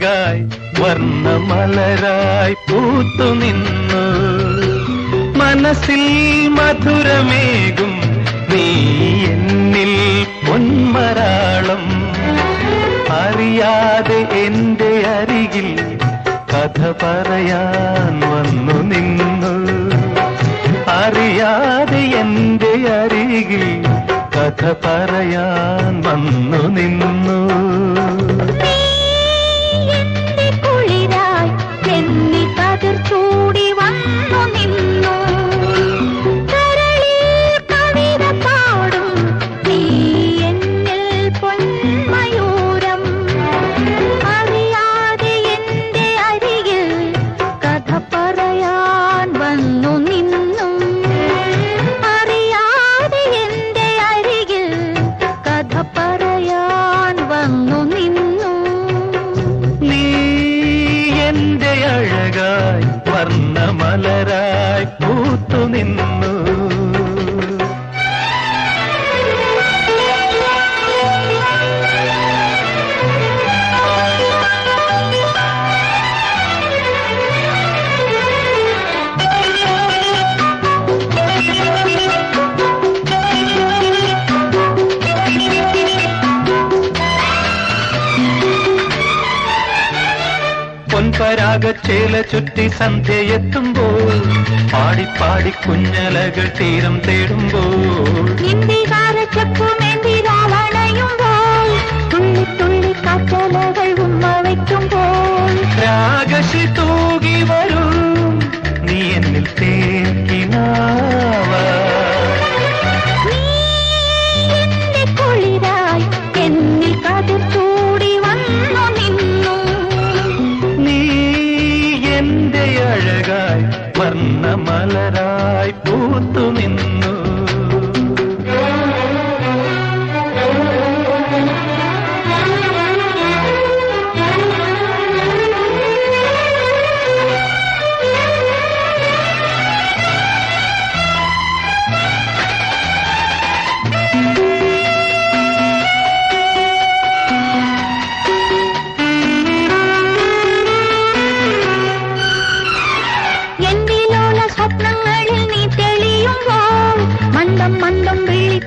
അഴകായി വർണമലരായി പൂത്തു നിന്നു മനസ്സിൽ മധുരമേകും നീ എന്നിൽ പൊന്മരാളം. അറിയാതെ എന്റെ അരികിൽ കഥ പറയാൻ വന്നു നിന്നു. അറിയാതെ എന്റെ അരികിൽ കഥ പറയാൻ വന്നു നിന്നു. എന്നിൽ പൂത്തു പൊൻപരാഗച്ചേല ചുറ്റി സന്ധ്യയെത്തുമ്പോൾ പാടി കുഞ്ഞലകൾ തീരം തേടുമ്പോൾ രാഗശി തൂകി വരും. നീ എന്നിൽ എന്റെ അഴകായി വർണമലരായി പൂത്തു നിന്നു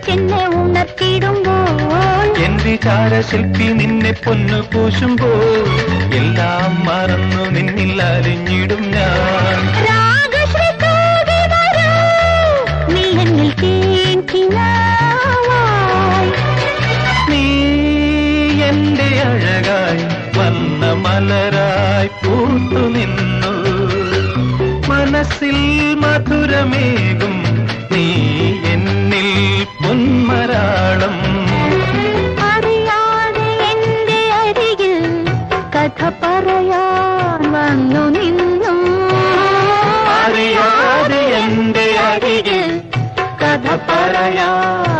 വിളിച്ചെന്നെ ഉണർത്തിടുമ്പോൾ എൻ വിചാരശില്പി നിന്നെ പൊന്നു പൂശുമ്പോൾ എല്ലാം മറന്നു നിന്നിൽ അലിഞ്ഞിടും ഞാൻ. എന്നിൽ. നീ എന്റെ അഴകായി വന്ന മലരായി പൂത്തു നിന്നു. മനസ്സിൽ മധുരമേകും आया